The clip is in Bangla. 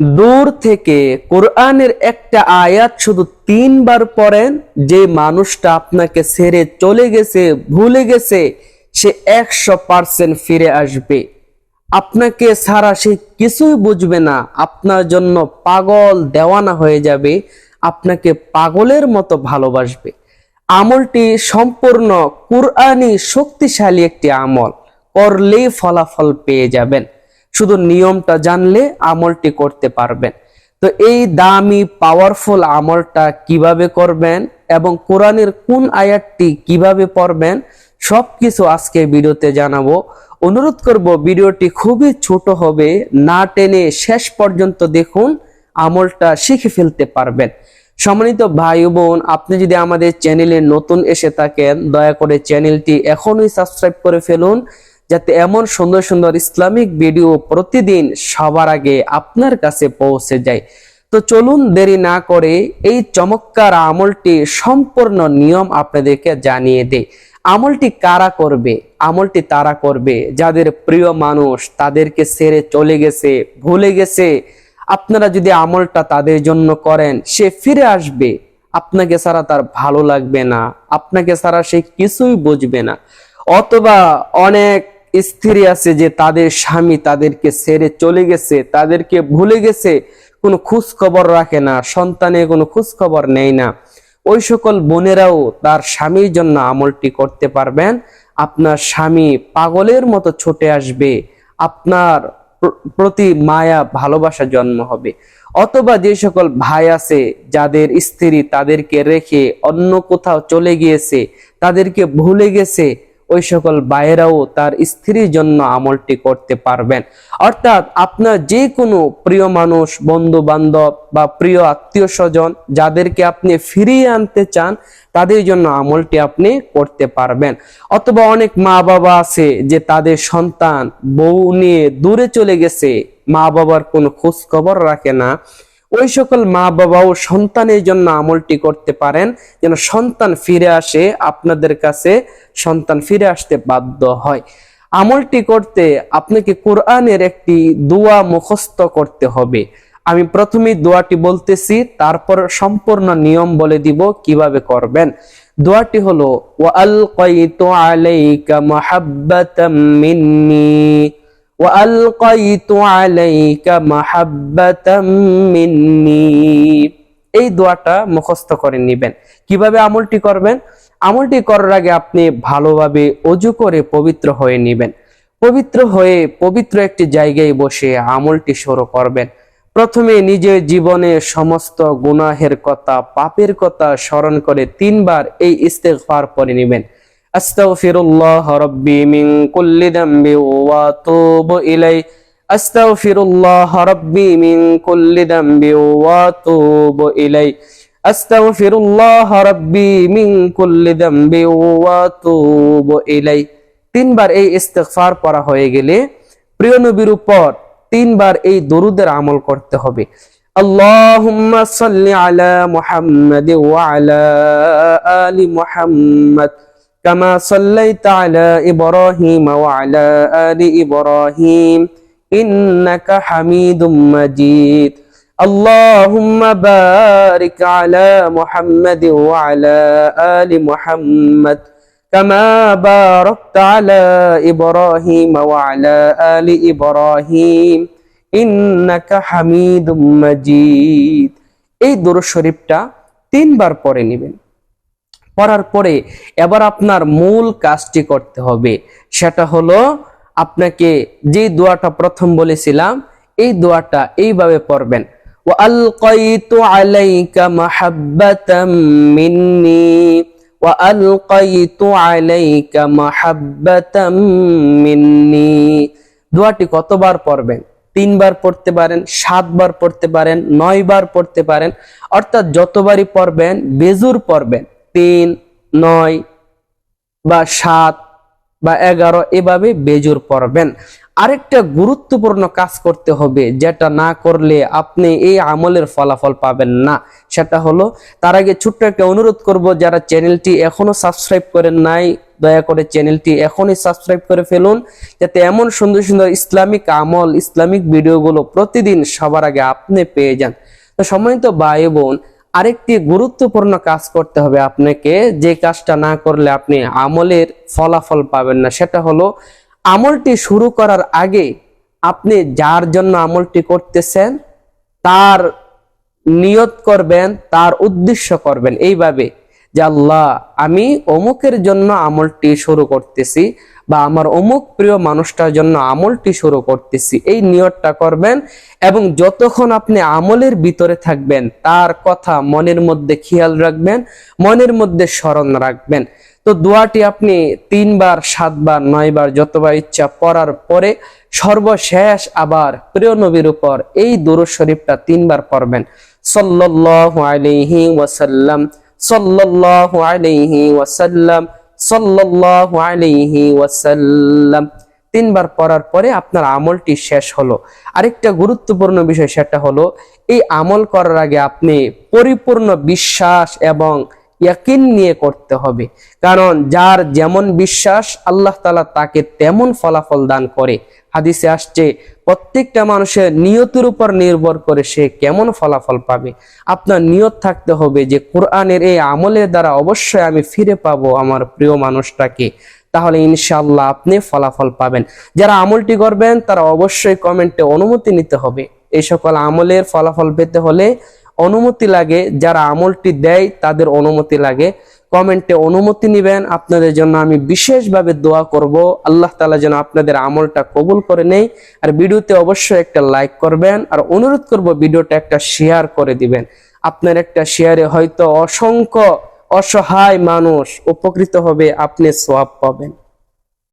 দূর থেকে কোরআনের একটা আয়াত শুধু তিনবার পড়েন, যে মানুষটা আপনাকে ছেড়ে চলে গেছে, ভুলে গেছে, সে একশো পার্সেন্ট ফিরে আসবে। আপনাকে ছাড়া সে কিছুই বুঝবে না। আপনার জন্য পাগল, দেওয়ানা হয়ে যাবে। আপনাকে পাগলের মতো ভালোবাসবে। আমলটি সম্পূর্ণ কুরআনি শক্তিশালী একটি আমল। করলেই ফলাফল পেয়ে যাবেন। শুধু নিয়মটা জানলে আমলটি করতে পারবেন। তো এই দামি পাওয়ারফুল আমলটা কীভাবে করবেন এবং কোরআনের কোন আয়াতটি কীভাবে পড়বেন, সবকিছু আজকে ভিডিওতে জানাব। অনুরোধ করব, ভিডিওটি খুবই ছোট হবে, না টেনে শেষ পর্যন্ত দেখুন, আমলটা শিখে ফেলতে পারবেন। সম্মানিত ভাই বোন, আপনি যদি আমাদের চ্যানেলে নতুন এসে থাকেন, দয়া করে চ্যানেলটি এখনই সাবস্ক্রাইব করে ফেলুন যাতে এমন সুন্দর সুন্দর ইসলামিক ভিডিও প্রতিদিন সবার আগে আপনার কাছে পৌঁছে যায়। তো চলুন দেরি না করে এই চমৎকার আমলটি সম্পূর্ণ নিয়ম আপনাদেরকে জানিয়ে দেয় আমলটি কারা করবে? আমলটি তারা করবে? যাদের প্রিয় মানুষ তাদেরকে সেরে চলে গেছে, ভুলে গেছে। আপনারা যদি আমলটা তাদের জন্য করেন, সে ফিরে আসবে। আপনাকে ছাড়া তার ভালো লাগবে না। আপনাকে ছাড়া সে কিছুই বুঝবে না। অথবা অনেক স্ত্রী আছে যে তাদের স্বামী তাদেরকে ছেড়ে চলে গেছে, তাদেরকে ভুলে গেছে, কোনো খোঁজ খবর রাখে না, সন্তানের কোনো খোঁজ খবর নেই না। ওই সকল বোনেরাও তার স্বামীর জন্য আমলটি করতে পারবেন। আপনার স্বামী পাগলের মতো ছুটে আসবে, আপনার প্রতি মায়া ভালোবাসা জন্ম হবে। অথবা যে সকল ভাই আছে যাদের স্ত্রী তাদেরকে রেখে অন্য কোথাও চলে গিয়েছে, তাদেরকে ভুলে গেছে ওই সকল ভাইয়েরাও তার স্ত্রীর জন্য আমলটি করতে পারবেন। অর্থাৎ আপনার যে কোনো প্রিয় মানুষ বন্ধু বান্ধব বা প্রিয় আত্মীয় স্বজন যাদেরকে আপনি ফিরিয়ে আনতে চান, তাদের জন্য আমলটি আপনি করতে পারবেন। অথবা অনেক মা বাবা আছে যে তাদের সন্তান, বউ নিয়ে দূরে চলে গেছে মা বাবার কোনো খোঁজ খবর রাখে না। ওই সকল মা বাবাও সন্তানের জন্য আমলটি করতে পারেন, যেন সন্তান ফিরে আসে, আপনাদের কাছে সন্তান ফিরে আসতে বাধ্য হয়। আমলটি করতে আপনাকে কোরআনের একটি দোয়া মুখস্থ করতে হবে। আমি প্রথমেই দোয়াটি বলতেছি, তারপর সম্পূর্ণ নিয়ম বলে দিব কীভাবে করবেন। দোয়াটি হলো ওয়ালকাইতু আলাইকা মাহাব্বাতাম মিন্নি। وألقيت عليك محبة مني এই দোয়াটা মুখস্থ করে নেবেন কিভাবে আমলটি করবেন আমলটি করার আগে আপনি ভালোভাবে অজু করে পবিত্র হয়ে নেবেন পবিত্র হয়ে পবিত্র একটি জায়গায় বসে আমলটি শুরু করবেন প্রথমে নিজের জীবনে সমস্ত গুনাহের কথা পাপের কথা স্মরণ করে তিনবার এই ইস্তেগফার পড়ে নেবেন أستغفر الله ربي من كل ذنب وأتوب إليه أستغفر الله ربي من كل ذنب وأتوب إليه أستغفر الله ربي من كل ذنب وأتوب إليه তিনবার এই ইস্তেগফার পড়া হয়ে গেলে প্রিয় নবীর উপর তিনবার এই দরুদের আমল করতে হবে اللهم صل على محمد وعلى آل محمد كما صليت على إبراهيم وعلى آل إبراهيم إنك حميد مجيد اللهم بارك على محمد وعلى آل محمد كما باركت على إبراهيم وعلى آل إبراهيم إنك حميد مجيد এই দরুদ শরীফটা তিনবার পড়ে নেবেন পড়ার পরে এবার আপনার মূল কাজটি করতে হবে সেটা হলো আপনাকে যে দোয়াটা প্রথম বলেছিলাম এই দোয়াটা এইভাবে পড়বেন وألقيت عليك محبة مني وألقيت عليك محبة مني দোয়াটি কতবার পড়বেন তিনবার পড়তে পারেন সাতবার পড়তে পারেন নয়বার পড়তে পারেন অর্থাৎ যতবারই পড়বেন বেজুর পড়বেন তিন, নয় বা সাত বা এগারো এভাবে বেজুর পড়বেন। আরেকটা গুরুত্বপূর্ণ কাজ করতে হবে, যেটা না করলে আপনি এই আমলের ফলাফল পাবেন না। সেটা হলো, তার আগে ছোট্ট একটা অনুরোধ করব, যারা চ্যানেলটি এখনও সাবস্ক্রাইব করেন নাই, দয়া করে চ্যানেলটি এখনই সাবস্ক্রাইব করে ফেলুন, যাতে এমন সুন্দর সুন্দর ইসলামিক আমল, ইসলামিক ভিডিওগুলো প্রতিদিন সবার আগে আপনি পেয়ে যান। তো সম্মানিত ভাই বোন আরেকটি গুরুত্বপূর্ণ কাজ করতে হবে আপনাকে। যে কাজটা না করলে আপনি আমলের ফলাফল পাবেন না, সেটা হলো আমলটি শুরু করার আগে আপনি যার জন্য আমলটি করতেছেন, তার নিয়ত করবেন, তার উদ্দেশ্য করবেন। এইভাবে যে আল্লাহ, আমি অমুকের জন্য আমলটি শুরু করতেছি বা আমার অমুক প্রিয় মানুষটার জন্য আমলটি শুরু করতেছি। এই নিয়তটা করবেন এবং যতক্ষণ আপনি আমলের ভিতরে থাকবেন, তার কথা মনের মধ্যে খেয়াল রাখবেন, মনের মধ্যে স্মরণ রাখবেন। তো দোয়াটি আপনি তিনবার, সাতবার, নয়বার যতবার ইচ্ছা পড়ার পরে সর্বশেষ আবার প্রিয় নবীর উপর এই দুরুদ শরীফটা তিনবার পড়বেন। সাল্লাল্লাহু আলাইহি ওয়াসাল্লাম। সাল্লাল্লাহু আলাইহি ওয়াসাল্লাম, সাল্লাল্লাহু আলাইহি ওয়াসাল্লাম। তিনবার পড়ার পরে আপনার আমলটি শেষ হলো। আরেকটা গুরুত্বপূর্ণ বিষয় সেটা হলো, এই আমল করার আগে আপনি পরিপূর্ণ বিশ্বাস এবং ইয়াকিন নিয়ে করতে হবে। কারণ যার যেমন বিশ্বাস আল্লাহ তালা তাকে তেমন ফলাফল দান করে। হাদিসে আসছে, প্রত্যেকটা মানুষের নিয়তের উপর নির্ভর করে সে কেমন ফলাফল পাবে। আপনার নিয়ত থাকতে হবে যে কোরআনের এই আমলের দ্বারা অবশ্যই আমি ফিরে পাবো আমার প্রিয় মানুষটাকে। তাহলে ইনশাল্লাহ আপনি ফলাফল পাবেন। যারা আমলটি করবেন, তারা অবশ্যই কমেন্টে অনুমতি নিতে হবে। এই সকল আমলের ফলাফল পেতে হলে অনুমতি লাগে, যারা আমলটি দেয় তাদের অনুমতি লাগে। কমেন্টে অনুমতি নেবেন। আপনাদের জন্য আমি বিশেষভাবে দোয়া করব। আল্লাহ তালা যেন আপনাদের আমলটা কবুল করে নেই আর ভিডিওতে অবশ্যই একটা লাইক করবেন। আর অনুরোধ করব ভিডিওটা একটা শেয়ার করে দিবেন। আপনার একটা শেয়ারে হয়তো অসংখ্য অসহায় মানুষ উপকৃত হবে, আপনি সোয়াব পাবেন।